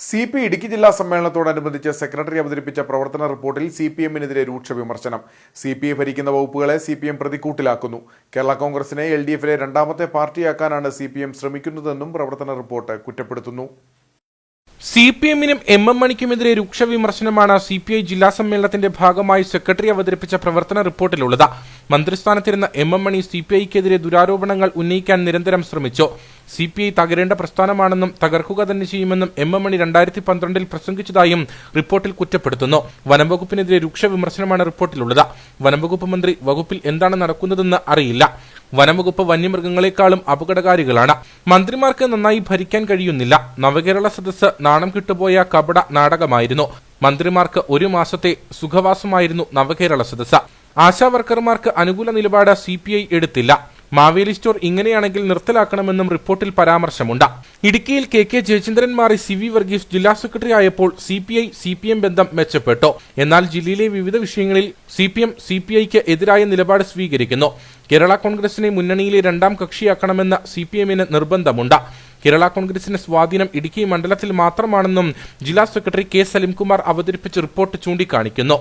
C P Idukki ജില്ലാ സമ്മേളനത്തോടനുബന്ധിച്ച് secretary അവതരിപ്പിച്ച പ്രവർത്തന റിപ്പോർട്ടിൽ സി പി എമ്മിനെതിരെ രൂക്ഷ വിമർശനം. സി പി ഐ ഭരിക്കുന്ന വകുപ്പുകളെ സി പി എം പ്രതിക്കൂട്ടിലാക്കുന്നു. കേരള കോൺഗ്രസിനെ എൽ ഡി എഫിലെ രണ്ടാമത്തെ പാർട്ടിയാക്കാനാണ് സി പി എം ശ്രമിക്കുന്നതെന്നും പ്രവർത്തന റിപ്പോർട്ട് കുറ്റപ്പെടുത്തുന്നു. സി പി എമ്മിനും എം എം മണിക്കുമെതിരെ രൂക്ഷ വിമർശനമാണ് സി പി ഐ ജില്ലാ സമ്മേളനത്തിന്റെ ഭാഗമായി സെക്രട്ടറി അവതരിപ്പിച്ച പ്രവർത്തന റിപ്പോർട്ടിലുള്ളത്. മന്ത്രിസ്ഥാനത്തിരുന്ന M M Mani C P ഐക്കെതിരെ ദുരാരോപണങ്ങൾ ഉന്നയിക്കാൻ നിരന്തരം ശ്രമിച്ചു. സി പി ഐ തകരേണ്ട പ്രസ്ഥാനമാണെന്നും തകർക്കുക തന്നെ ചെയ്യുമെന്നും എം എം മണി രണ്ടായിരത്തി പന്ത്രണ്ടിൽ പ്രസംഗിച്ചതായും റിപ്പോർട്ടിൽ കുറ്റപ്പെടുത്തുന്നു. വനംവകുപ്പിനെതിരെ രൂക്ഷ വിമർശനമാണ് റിപ്പോർട്ടിലുള്ളത്. വനംവകുപ്പ് മന്ത്രി വകുപ്പിൽ എന്താണ് നടക്കുന്നതെന്ന് അറിയില്ല. വനംവകുപ്പ് വന്യമൃഗങ്ങളെക്കാളും അപകടകാരികളാണ്. മന്ത്രിമാർക്ക് നന്നായി ഭരിക്കാൻ കഴിയുന്നില്ല. നവകേരള സദസ്സ് നാണം കിട്ടുപോയ കപട നാടകമായിരുന്നു. മന്ത്രിമാർക്ക് ഒരു മാസത്തെ സുഖവാസമായിരുന്നു നവകേരള സദസ്സ്. ആശാവർക്കർമാർക്ക് അനുകൂല നിലപാട് സി എടുത്തില്ല. മാവേലി സ്റ്റോർ ഇങ്ങനെയാണെങ്കിൽ നിർത്തലാക്കണമെന്നും റിപ്പോർട്ടിൽ പരാമർശമുണ്ട്. ഇടുക്കിയിൽ കെ കെ ജയചന്ദ്രൻ മാറി സി വി വർഗീസ് ജില്ലാ സെക്രട്ടറി ആയപ്പോൾ C P I C P M ബന്ധം മെച്ചപ്പെട്ടു. എന്നാൽ ജില്ലയിലെ വിവിധ വിഷയങ്ങളിൽ C P M C P ഐക്ക് എതിരായ നിലപാട് സ്വീകരിക്കുന്നു. കേരള കോൺഗ്രസിനെ മുന്നണിയിലെ രണ്ടാം കക്ഷിയാക്കണമെന്ന് സി പി എമ്മിന് നിർബന്ധമുണ്ട്. കേരള കോൺഗ്രസിന്റെ സ്വാധീനം ഇടുക്കി മണ്ഡലത്തിൽ മാത്രമാണെന്നും ജില്ലാ സെക്രട്ടറി കെ സലിംകുമാർ അവതരിപ്പിച്ച റിപ്പോർട്ട് ചൂണ്ടിക്കാണിക്കുന്നു.